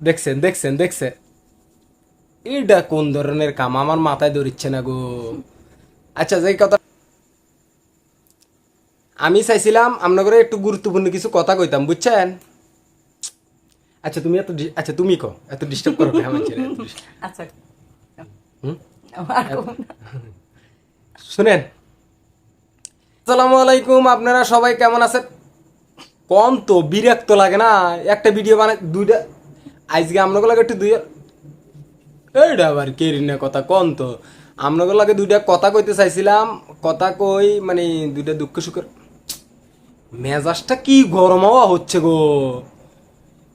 দেখছেন দেখছেন দেখছেন। এটা কোন ধরনের কাম? আমার মাথায় ধরিচ্ছে না গো। আচ্ছা যে কথা আমি চাইছিলাম আপনাদের একটু গুরুত্বপূর্ণ কিছু কথা কইতাম বুঝছেন? আচ্ছা তুমি এত আচ্ছা তুমি কো এত ডিস্টার্ব করো আমাকে আচ্ছা। শুনেন। আসসালামু আলাইকুম আপনারা সবাই কেমন আছেন? কম তো বিরক্ত লাগে না। একটা ভিডিও বানাই দুইটা আজকে আপনাকে লাগে একটু দুই এইটা আবার কেরিনা কথা কম তো। আপনাকে লাগে দুইটা কথা কইতে চাইছিলাম, কথা কই মানে দুইটা দুঃখ সুখের মেজাজটা কি গরম হওয়া হচ্ছে গো।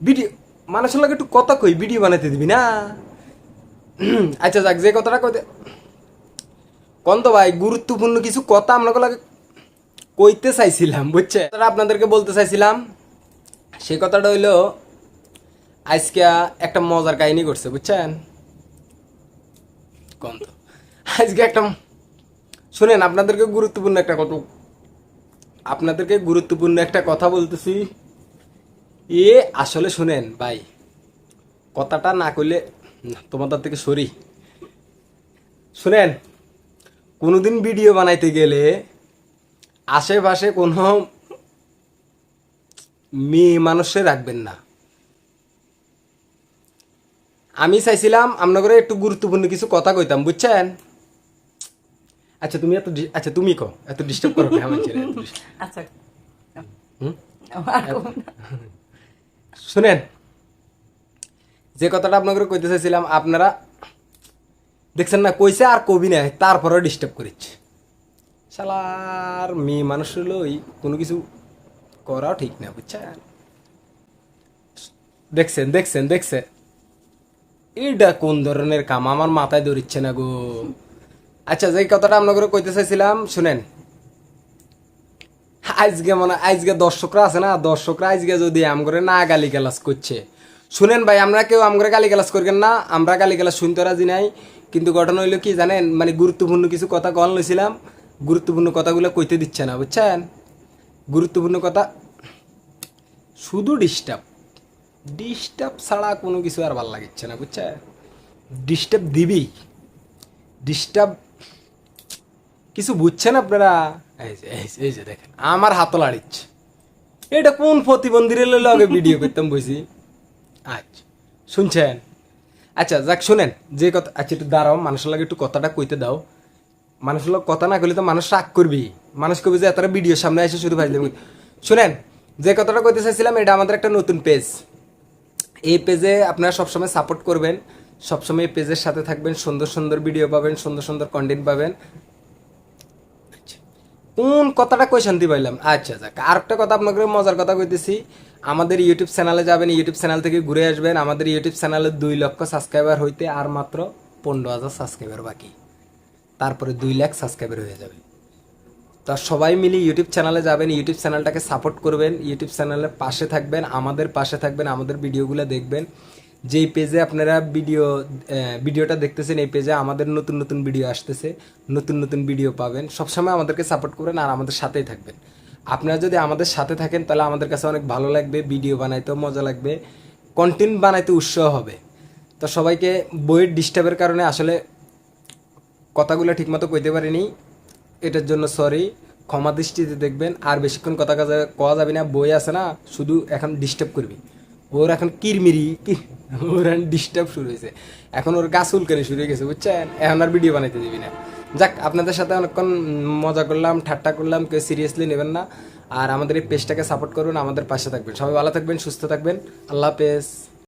ভিডিও মানুষের লাগে একটু কথা কই, ভিডিও বানাইতে দিবি না? আচ্ছা যাক, যে কথাটা কইতে কোন তো ভাই, গুরুত্বপূর্ণ কিছু কথা আপনাকে লাগে কইতে চাইছিলাম, বুঝছে? আপনাদেরকে বলতে চাইছিলাম। সে কথাটা হইল আজকে একটা মজার কাহিনী করছে বুঝছেন? কম তো? আজকে একটা শুনেন আপনাদেরকে গুরুত্বপূর্ণ একটা কথা আপনাদেরকে গুরুত্বপূর্ণ একটা কথা বলতেছি। এ আসলে শুনেন ভাই কথাটা না করলে তোমাদের থেকে সরি। শুনেন কোনোদিন ভিডিও বানাইতে গেলে আশেপাশে কোনো মেয়ে মানুষে রাখবেন না। আমি চাইছিলাম আপনাদের একটু গুরুত্বপূর্ণ কিছু কথা কইতাম বুঝছেন? আচ্ছা তুমি এত আচ্ছা তুমি কো এত ডিস্টার্ব করো আচ্ছা। না। শুনেন যে কথাটা আপনাদের কইতে চাইছিলাম আপনারা দেখছেন না কইছে আর কবি নাই তারপরে ডিস্টার্ব করেছে শালার মেয়ে মানুষ হলো ওই কোনো কিছু করাও ঠিক না বুঝছেন? দেখছেন দেখছেন দেখছেন। এটা কোন ধরনের কাম? আমার মাথায় ধরিচ্ছে না গো। আচ্ছা যে কথাটা আপনাদের কইতে চাইছিলাম, শুনেন। আজকে মানে আজকে দর্শকরা আছে না? দর্শকরা আজকে যদি আমগরে না গালি গালাজ করছে। শুনেন ভাই, আমরা কেউ আমগরে গালি গালাজ করবেন না। আমরা গালি গালাজ শুনতে রাজি নাই। কিন্তু ঘটনা হইল কি জানেন? মানে গুরুত্বপূর্ণ কিছু কথা কল লইছিলাম। গুরুত্বপূর্ণ কথাগুলো কইতে দিচ্ছে না, বুঝছেন? গুরুত্বপূর্ণ কথা শুধু ডিস্টার্ব ডিস্টার্ব ছাড়া কোনো কিছু আর ভালো লাগিচ্ছে না বুঝছেন ডিস্টার্ব দিবি। ডিস্টার্ব কিছু বুঝছেন আপনারা? এই যে এই যে, দেখেন আমার হাত লাড়িচ্ছে। এটা কোন প্রতিবন্ধীর লগে ভিডিও করতাম বুঝি আচ্ছা শুনছেন? আচ্ছা যাক শুনেন যে কথা আচ্ছা একটু দাঁড়াও মানুষের লাগে একটু কথাটা কইতে দাও। মানুষের লোক কথা না কইলে তো মানুষ রাগ করবি। মানুষ কবি যে এতটা ভিডিও সামনে এসে শুধু ভাই শুনেন যে কথাটা কইতে চাইছিলাম এটা আমাদের একটা নতুন পেজ এই পেজে আপনারা সবসময় সাপোর্ট করবেন, সবসময় এই পেজের সাথে থাকবেন, সুন্দর সুন্দর ভিডিও পাবেন, সুন্দর সুন্দর কন্টেন্ট পাবেন। কোন কথাটা কই শান্তি পাইলাম? আচ্ছা যাক, আরেকটা কথা আপনাকে মজার কথা কইতেছি। আমাদের ইউটিউব চ্যানেলে যাবেন ইউটিউব চ্যানেল থেকে ঘুরে আসবেন। আমাদের ইউটিউব চ্যানেলে দুই লক্ষ সাবস্ক্রাইবার হইতে আর মাত্র পনেরো হাজার সাবস্ক্রাইবার বাকি। তারপরে দুই লাখ সাবস্ক্রাইবার হয়ে যাবে। তা সবাই মিলে ইউটিউব চ্যানেলে যাবেন ইউটিউব চ্যানেলটাকে সাপোর্ট করবেন ইউটিউব চ্যানেলের পাশে থাকবেন, আমাদের পাশে থাকবেন, আমাদের ভিডিওগুলো দেখবেন। যেই পেজে আপনারা ভিডিও ভিডিওটা দেখতেছেন, এই পেজে আমাদের নতুন নতুন ভিডিও আসতেছে, নতুন নতুন ভিডিও পাবেন। সবসময় আমাদেরকে সাপোর্ট করবেন আর আমাদের সাথেই থাকবেন। আপনারা যদি আমাদের সাথে থাকেন, তাহলে আমাদের কাছে অনেক ভালো লাগবে ভিডিও বানাইতেও মজা লাগবে কন্টেন্ট বানাইতে উৎসাহ হবে। তো সবাইকে বইয়ের ডিস্টার্বের কারণে আসলে কথাগুলো ঠিকমতো কইতে পারিনি। এটার জন্য সরি ক্ষমা দৃষ্টিতে দেখবেন, আর বেশিক্ষণ কথা কাজে কওয়া যাবে না, বই আছে না, শুধু এখন ডিস্টার্ব করবি। ওর এখন কিরমিরি ওর এখন ডিস্টার্ব শুরু হয়েছে। এখন ওর গাছ উলকানি শুরু হয়ে গেছে, বুঝছেন? এখন আর ভিডিও বানাইতে দিবি না। যাক, আপনাদের সাথে অনেকক্ষণ মজা করলাম, ঠাট্টা করলাম, কেউ সিরিয়াসলি নেবেন না। আর আমাদের এই পেজটাকে সাপোর্ট করুন, আমাদের পাশে থাকবেন। সবাই ভালো থাকবেন, সুস্থ থাকবেন। আল্লাহ হাফেজ।